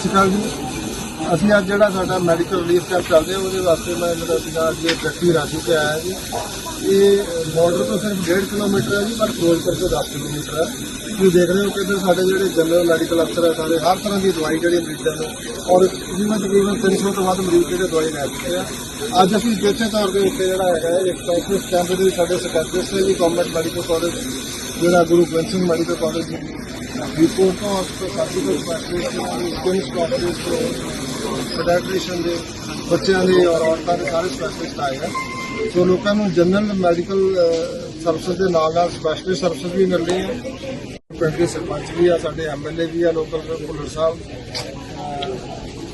ਸ਼੍ਰੀ ਅਕਾਲ ਜੀ। ਅਸੀਂ ਅੱਜ ਜਿਹੜਾ ਸਾਡਾ ਮੈਡੀਕਲ ਰਿਲੀਫ ਕੈਂਪ ਚੱਲਦੇ ਰਿਹਾ ਉਹਦੇ ਵਾਸਤੇ ਮੈਂ ਜਿਹੜਾ ਸੀਗਾ ਅੱਜ ਇਹ ਟਰੱਕੀ ਰਾਜੂ ਤੇ ਆਇਆ ਜੀ। ਇਹ ਬਾਰਡਰ ਤੋਂ ਸਿਰਫ 1.5 ਕਿਲੋਮੀਟਰ ਹੈ ਜੀ ਪਰ ਫਿਰੋਜ਼ਪੁਰ ਤੋਂ 10 ਕਿਲੋਮੀਟਰ ਹੈ। ਤੁਸੀਂ ਦੇਖ ਰਹੇ ਹੋ ਕਿ ਇੱਧਰ ਸਾਡੇ ਜਿਹੜੇ ਜਨਰਲ ਮੈਡੀਕਲ ਅਫਸਰ ਹੈ ਸਾਡੇ ਹਰ ਤਰ੍ਹਾਂ ਦੀ ਦਵਾਈ ਜਿਹੜੀ ਮਰੀਜ਼ਾਂ ਨੂੰ ਔਰ ਤਕਰੀਬਨ ਤਕਰੀਬਨ 300 ਤੋਂ ਵੱਧ ਮਰੀਜ਼ ਜਿਹੜੇ ਦਵਾਈ ਲੈ ਚੁੱਕੇ ਆ। ਅੱਜ ਅਸੀਂ ਜਿੱਥੇ ਤੌਰ ਦੇ ਉੱਤੇ ਜਿਹੜਾ ਹੈਗਾ ਹੈ, ਇੱਕ ਸਪੈਸ਼ਲਿਸਟ ਕੈਂਪ ਦੇ ਸਾਡੇ ਸੈਕਟਰਿਸਟ ਹੈ ਜੀ ਗਵਰਨਮੈਂਟ ਮੈਡੀਕਲ ਕਾਲਜ ਜਿਹੜਾ Guru Gobind Singh medical college report ਤੋਂ ਸਪੈਸ਼ਲਿਸਟ ਸਕਿਨ ਸਪੈਸ਼ਲਿਸਟ ਪੀਡੀਆਟ੍ਰੀਸ਼ੀਅਨ ਦੇ ਬੱਚਿਆਂ ਦੇ ਔਰ ਔਰਤਾਂ ਦੇ ਸਾਰੇ ਸਪੈਸ਼ਲਿਸਟ ਆਏ ਆ। ਸੋ ਲੋਕਾਂ ਨੂੰ ਜਨਰਲ ਮੈਡੀਕਲ ਸਰਵਿਸ ਦੇ ਨਾਲ ਨਾਲ ਸਪੈਸ਼ਲਿਸਟ ਸਰਵਿਸ ਵੀ ਮਿਲ ਰਹੀ ਹੈ ਪਿੰਡ ਦੇ ਸਰਪੰਚ ਵੀ ਆ, ਸਾਡੇ ਐਮਐਲਏ ਵੀ ਆ ਲੋਕਲ ਭੁੱਲਰ ਸਾਹਿਬ।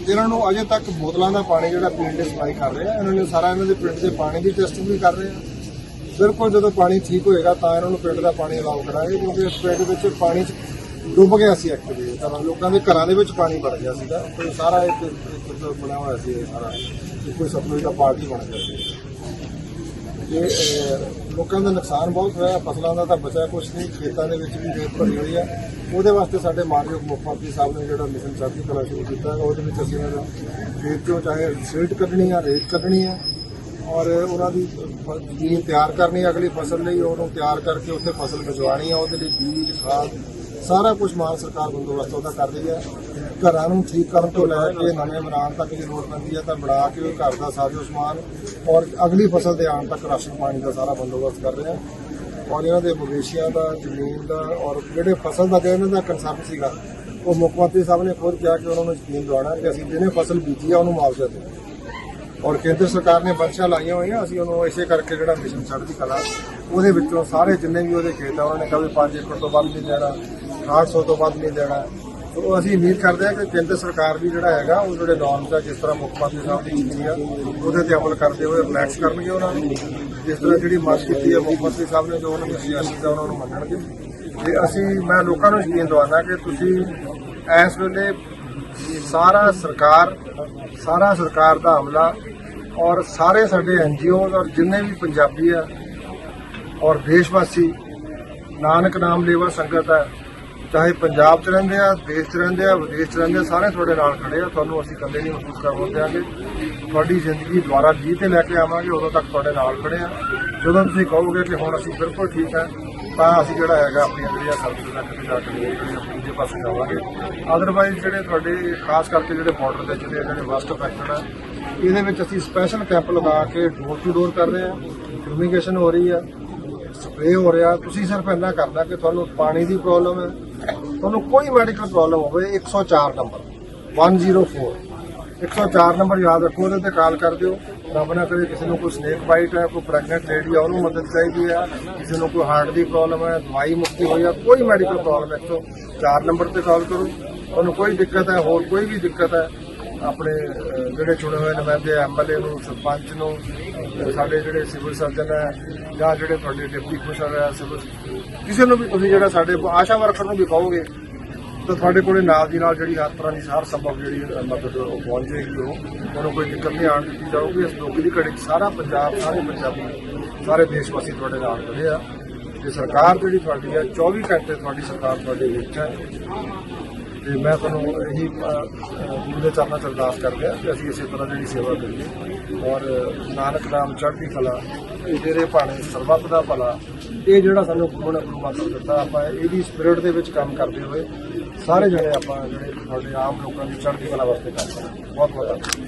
ਇਹਨਾਂ ਨੂੰ ਅਜੇ ਤੱਕ ਬੋਤਲਾਂ ਦਾ ਪਾਣੀ ਜਿਹੜਾ ਪੀਣ ਲਈ ਸਪਲਾਈ ਕਰ ਰਹੇ ਆ, ਇਹਨਾਂ ਨੇ ਸਾਰਾ ਇਹਨਾਂ ਦੇ ਪਿੰਡ ਦੇ ਪਾਣੀ ਦੀ ਟੈਸਟਿੰਗ ਵੀ ਕਰ ਰਹੇ ਆ। ਬਿਲਕੁਲ ਜਦੋਂ ਪਾਣੀ ਠੀਕ ਹੋਏਗਾ ਤਾਂ ਇਹਨਾਂ ਨੂੰ ਪਿੰਡ ਦਾ ਪਾਣੀ ਅਲਾਉ ਕਰਾਂਗੇ, ਕਿਉਂਕਿ ਇਸ ਪਿੰਡ ਵਿੱਚ ਪਾਣੀ 'ਚ ਡੁੱਬ ਗਿਆ ਸੀ ਐਕਚੁਅਲੀ ਤਾਂ ਲੋਕਾਂ ਦੇ ਘਰਾਂ ਦੇ ਵਿੱਚ ਪਾਣੀ ਵੜ ਗਿਆ ਸੀਗਾ। ਕੋਈ ਸਾਰਾ ਇੱਕ ਇੱਕ ਬਣਿਆ ਹੋਇਆ ਸੀ ਇਹ ਸਾਰਾ। ਕੋਈ ਸਪਲਾਈ ਦਾ ਪਾਰਟੀ ਬਣ ਗਿਆ ਸੀ। ਇਹ ਲੋਕਾਂ ਦਾ ਨੁਕਸਾਨ ਬਹੁਤ ਹੋਇਆ। ਫਸਲਾਂ ਦਾ ਤਾਂ ਬਚਿਆ ਕੁਝ ਨਹੀਂ। ਖੇਤਾਂ ਦੇ ਵਿੱਚ ਵੀ ਰੇਤ ਭਰੀ ਹੋਈ ਆ। ਉਹਦੇ ਵਾਸਤੇ ਸਾਡੇ ਮਾਨਯੋਗ ਮੁੱਖ ਮੰਤਰੀ ਸਾਹਿਬ ਨੇ ਜਿਹੜਾ ਮਿਸ਼ਨ ਚੜ੍ਹਦੀ ਕਲਾ ਸ਼ੁਰੂ ਕੀਤਾ ਉਹਦੇ ਵਿੱਚ ਅਸੀਂ ਇਹਨਾਂ ਦਾ ਖੇਤ ਚੋਂ ਚਾਹੇ ਸੀਟ ਕੱਢਣੀ ਆ, ਰੇਤ ਕੱਢਣੀ ਆ, ਔਰ ਉਹਨਾਂ ਦੀ ਜ਼ਮੀਨ ਤਿਆਰ ਕਰਨੀ ਅਗਲੀ ਫਸਲ ਲਈ। ਉਹਨੂੰ ਤਿਆਰ ਕਰਕੇ ਉੱਥੇ ਫਸਲ ਬਚਵਾਉਣੀ ਆ। ਉਹਦੇ ਲਈ ਬੀਜ, ਖਾਦ ਸਾਰਾ ਕੁਝ ਮਾਨ ਸਰਕਾਰ ਬੰਦੋਬਸਤ ਉਹਦਾ ਕਰ ਰਹੀ ਹੈ। ਘਰਾਂ ਨੂੰ ਠੀਕ ਕਰਨ ਤੋਂ ਲੈ ਕੇ ਨਵੇਂ ਬਣਾਉਣ ਤੱਕ ਜੇ ਲੋੜ ਪੈਂਦੀ ਹੈ ਤਾਂ ਬਣਾ ਕੇ ਉਹ ਘਰ ਦਾ ਸਾਰਾ ਸਮਾਨ ਔਰ ਅਗਲੀ ਫਸਲ ਦੇ ਆਉਣ ਤੱਕ ਰਾਸ਼ਨ ਪਾਣੀ ਦਾ ਸਾਰਾ ਬੰਦੋਬਸਤ ਕਰ ਰਹੇ ਹਾਂ। ਔਰ ਇਹਨਾਂ ਦੇ ਮਵੇਸ਼ੀਆਂ ਦਾ, ਜ਼ਮੀਨ ਦਾ ਔਰ ਜਿਹੜੇ ਫਸਲ ਦਾ ਜਿਹੜਾ ਇਹਨਾਂ ਦਾ ਕੰਸਰਨ ਸੀਗਾ, ਉਹ ਮੁੱਖ ਮੰਤਰੀ ਸਾਹਿਬ ਨੇ ਖੁਦ ਕਿਹਾ ਕਿ ਉਹਨਾਂ ਨੂੰ ਯਕੀਨ ਦਿਵਾਉਣਾ ਕਿ ਅਸੀਂ ਜਿਹਨੇ ਫਸਲ ਬੀਜੀ ਆ, ਉਹਨੂੰ ਮੁਆਵਜ਼ਾ ਦੇ ਔਰ ਕੇਂਦਰ ਸਰਕਾਰ ਨੇ ਬੰਸ਼ਾਂ ਲਾਈਆਂ ਹੋਈਆਂ, ਅਸੀਂ ਉਹਨੂੰ ਇਸੇ ਕਰਕੇ ਜਿਹੜਾ ਮਿਸ਼ਨ ਚੜ੍ਹਦੀ ਕਲਾ, ਉਹਦੇ ਵਿੱਚੋਂ ਸਾਰੇ ਜਿੰਨੇ ਵੀ ਉਹਦੇ ਖੇਤ ਆ, ਉਹਨਾਂ ਨੇ ਕਦੇ 5 ਏਕੜ ਤੋਂ ਵੱਧ ਨਹੀਂ ਦੇਣਾ। 800 ਤੋਂ ਵੱਧ ਨਹੀਂ ਦੇਣਾ ਉਹ ਅਸੀਂ ਉਮੀਦ ਕਰਦੇ ਹਾਂ ਕਿ ਕੇਂਦਰ ਸਰਕਾਰ ਵੀ ਜਿਹੜਾ ਹੈਗਾ, ਉਹ ਜਿਹੜੇ ਨਾਰਮਸ ਆ, ਜਿਸ ਤਰ੍ਹਾਂ ਮੁੱਖ ਮੰਤਰੀ ਸਾਹਿਬ ਦੀ ਕੀਤੀ ਆ, ਉਹਦੇ ਤੇ ਅਮਲ ਕਰਦੇ ਹੋਏ ਰਿਲੈਕਸ ਕਰਨਗੇ ਉਹਨਾਂ ਨੂੰ। ਜਿਸ ਤਰ੍ਹਾਂ ਜਿਹੜੀ ਮੰਗ ਕੀਤੀ ਹੈ ਮੁੱਖ ਮੰਤਰੀ ਸਾਹਿਬ ਨੇ, ਜੋ ਉਹਨਾਂ ਦੀ ਸਿਆਸਤ ਹੈ ਉਹਨਾਂ ਨੂੰ ਮੰਨਣਗੇ। ਤੇ ਅਸੀਂ, ਮੈਂ ਲੋਕਾਂ ਨੂੰ ਯਕੀਨ ਦਿਵਾਉਣਾ ਕਿ ਤੁਸੀਂ ਇਸ ਵੇਲੇ ਸਾਰਾ ਸਰਕਾਰ ਸਾਰਾ ਸਰਕਾਰ ਦਾ ਹਮਲਾ ਔਰ ਸਾਰੇ ਸਾਡੇ ਐਨਜੀਓ ਔਰ ਜਿੰਨੇ ਵੀ ਪੰਜਾਬੀ ਆ ਔਰ ਦੇਸ਼ ਵਾਸੀ ਨਾਨਕ ਨਾਮ ਲੇਵਾ ਸੰਗਤ ਹੈ ਚਾਹੇ ਪੰਜਾਬ 'ਚ ਰਹਿੰਦੇ ਆ, ਦੇਸ਼ 'ਚ ਰਹਿੰਦੇ ਆ, ਵਿਦੇਸ਼ 'ਚ ਰਹਿੰਦੇ ਆ, ਸਾਰੇ ਤੁਹਾਡੇ ਨਾਲ ਖੜੇ ਆ। ਤੁਹਾਨੂੰ ਅਸੀਂ ਇਕੱਲੇ ਨਹੀਂ ਮਹਿਸੂਸ ਕਰਨ ਦਿਆਂਗੇ ਤੁਹਾਡੀ ਜ਼ਿੰਦਗੀ ਦੁਆਰਾ ਜੀ ਤੇ ਲੈ ਕੇ ਆਵਾਂਗੇ, ਉਦੋਂ ਤੱਕ ਤੁਹਾਡੇ ਨਾਲ ਖੜੇ ਆ। ਜਦੋਂ ਤੁਸੀਂ ਕਹੋਗੇ ਕਿ ਹੁਣ ਅਸੀਂ ਬਿਲਕੁਲ ਠੀਕ ਹੈ ਤਾਂ ਅਸੀਂ ਜਿਹੜਾ ਹੈਗਾ ਆਪਣੀਆਂ ਜਿਹੜੀਆਂ ਸਰਵਿਸ ਦਾ ਕਿਤੇ ਜਾ ਕੇ ਜਿਹੜੀਆਂ ਦੂਜੇ ਪਾਸੇ ਜਾਵਾਂਗੇ। ਅਦਰਵਾਈਜ਼ ਜਿਹੜੇ ਤੁਹਾਡੇ, ਖਾਸ ਕਰਕੇ ਜਿਹੜੇ ਬਾਰਡਰ ਦੇ ਜਿਹੜੇ ਜਿਹੜੇ ਵਸਟ ਅਫੈਕਟਡ ਆ, ਇਹਦੇ ਵਿੱਚ ਅਸੀਂ ਸਪੈਸ਼ਲ ਕੈਂਪ ਲਗਾ ਕੇ ਡੋਰ ਟੂ ਡੋਰ ਕਰ ਰਹੇ ਹਾਂ ਕਮਿਊਨੀਕੇਸ਼ਨ ਹੋ ਰਹੀ ਆ। ਸਪਰੇਅ ਹੋ ਰਿਹਾ। ਤੁਸੀਂ ਸਿਰਫ ਇੰਨਾ ਕਰਨਾ ਕਿ ਤੁਹਾਨੂੰ ਪਾਣੀ ਦੀ ਪ੍ਰੋਬਲਮ ਹੈ। ਤੁਹਾਨੂੰ ਕੋਈ ਮੈਡੀਕਲ ਪ੍ਰੋਬਲਮ ਹੋਵੇ 104 ਨੰਬਰ 104 104 ਨੰਬਰ ਯਾਦ ਰੱਖੋ, ਉਹਦੇ ਤੇ ਕਾਲ ਕਰ ਦਿਓ। ਰੱਬ ਨਾ ਕਰੇ ਕਿਸੇ ਨੂੰ ਕੋਈ ਸਨੇਕ ਬਾਈਟ ਹੈ, ਕੋਈ ਪ੍ਰੈਗਨੈਂਟ ਲੇਡੀ ਆ ਉਹਨੂੰ ਮਦਦ ਚਾਹੀਦੀ ਹੈ। ਕਿਸੇ ਨੂੰ ਕੋਈ ਹਾਰਟ ਦੀ ਪ੍ਰੋਬਲਮ ਹੈ, ਦਵਾਈ ਮੁਕਤੀ ਹੋਈ ਆ ਕੋਈ ਮੈਡੀਕਲ ਪ੍ਰੋਬਲਮ ਹੈ। 104 ਨੰਬਰ ਤੇ ਕਾਲ ਕਰੋ। ਤੁਹਾਨੂੰ ਕੋਈ ਦਿੱਕਤ ਹੈ, ਹੋਰ ਕੋਈ ਵੀ ਦਿੱਕਤ ਹੈ ਆਪਣੇ ਜਿਹੜੇ ਚੁਣੇ ਹੋਏ ਨੁਮਾਇੰਦੇ ਐਮਐਲਏ ਨੂੰ, ਸਰਪੰਚ ਨੂੰ ਸਾਡੇ ਜਿਹੜੇ ਸਿਵਲ ਸਰਜਨ ਹੈ ਜਾਂ ਜਿਹੜੇ ਤੁਹਾਡੇ ਡਿਪਟੀ ਕਮਿਸ਼ਨਰ ਹੈ ਸਿਵਲ ਕਿਸੇ ਨੂੰ ਵੀ ਤੁਸੀਂ ਜਿਹੜਾ ਸਾਡੇ ਆਸ਼ਾ ਵਰਕਰ ਨੂੰ ਵੀ ਕਹੋਗੇ, ਤਾਂ ਤੁਹਾਡੇ ਕੋਲੇ ਨਾਲ ਦੀ ਨਾਲ ਜਿਹੜੀ ਹਰ ਤਰ੍ਹਾਂ ਦੀ ਹਰ ਸੰਭਵ ਜਿਹੜੀ ਮਦਦ ਉਹ ਪਹੁੰਚ ਜਾਏਗੀ ਉਹ। ਉਹਨੂੰ ਕੋਈ ਦਿੱਕਤ ਨਹੀਂ ਆਉਣ ਦਿੱਤੀ ਜਾਊਗੀ। ਇਸ ਦੁੱਖ ਦੀ ਘੜੀ ਸਾਰਾ ਪੰਜਾਬ, ਸਾਰੇ ਪੰਜਾਬੀ, ਸਾਰੇ ਦੇਸ਼ ਵਾਸੀ ਤੁਹਾਡੇ ਨਾਲ ਖੜੇ ਆ। ਤੇ ਸਰਕਾਰ ਜਿਹੜੀ ਤੁਹਾਡੀ ਹੈ 24 ਘੰਟੇ ਤੁਹਾਡੀ ਸਰਕਾਰ ਤੁਹਾਡੇ ਵਿੱਚ ਹੈ। ਤੇ ਮੈਂ ਤੁਹਾਨੂੰ ਇਹੀ ਪੂਰੇ ਚਰਨਾਂ 'ਚ ਅਰਦਾਸ ਕਰਦੇ ਆ ਕਿ ਅਸੀਂ ਇਸੇ ਤਰ੍ਹਾਂ ਜਿਹੜੀ ਸੇਵਾ ਕਰੀਏ ਔਰ ਨਾਨਕ ਨਾਮ ਚੜ੍ਹਦੀ ਕਲਾ, ਇਹ ਤੇਰੇ ਭਾਣੇ ਸਰਬੱਤ ਦਾ ਭਲਾ, ਇਹ ਜਿਹੜਾ ਸਾਨੂੰ ਗੁਰੂ ਨੇ ਗੁਰੂ ਮੰਤਰ ਦਿੱਤਾ, ਆਪਾਂ ਇਹਦੀ ਸਪਿਰਿਟ ਦੇ ਵਿੱਚ ਕੰਮ ਕਰਦੇ ਹੋਏ ਸਾਰੇ ਜਿਹੜੇ ਆਪਾਂ ਜਿਹੜੇ ਸਾਡੇ ਆਮ ਲੋਕਾਂ ਦੀ ਚੜ੍ਹਦੀ ਕਲਾ ਵਾਸਤੇ ਕੰਮ ਕਰਾਂਗੇ। ਬਹੁਤ ਬਹੁਤ ਧੰਨਵਾਦ।